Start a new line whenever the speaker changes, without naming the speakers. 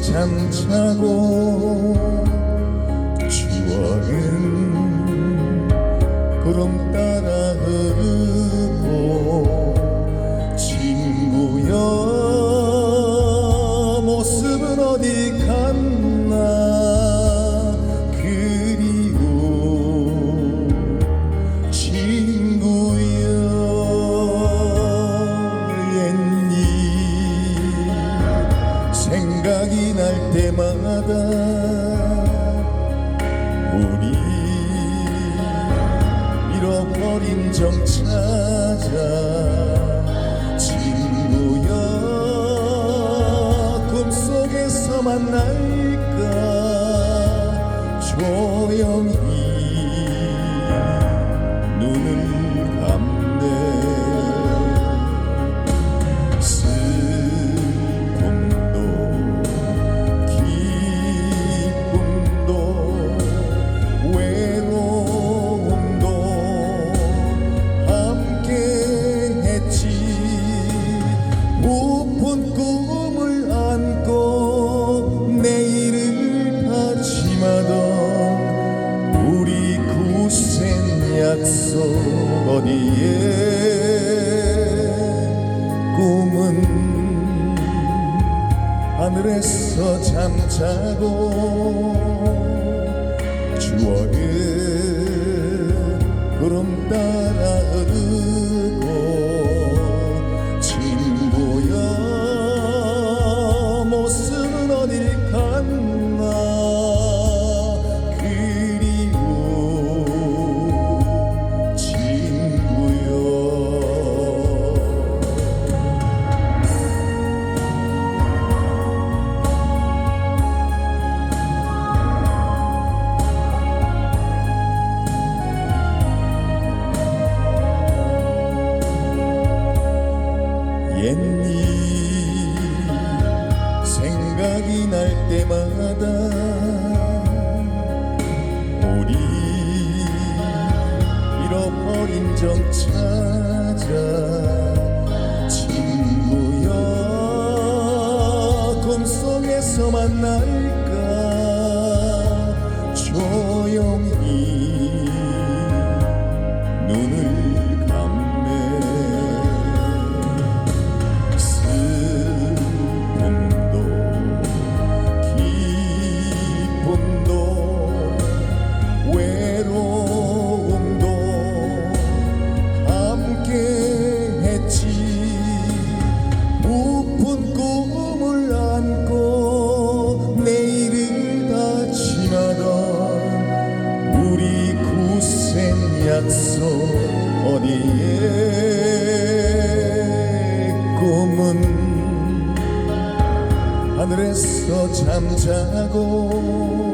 잠자고 추억은 구름 따라 흐르 생각이 날 때마다 우리 잃어버린 정 찾아 친구여 꿈속에서 만날까? 조용히 부푼 꿈을 안고 내일을 다짐하던 우리 굳센 약속 어디에 꿈은 하늘에서 잠자고 추억은 구름 따라 흐르 생각이 날 때마다 우리 잃어버린 정찾 잠자고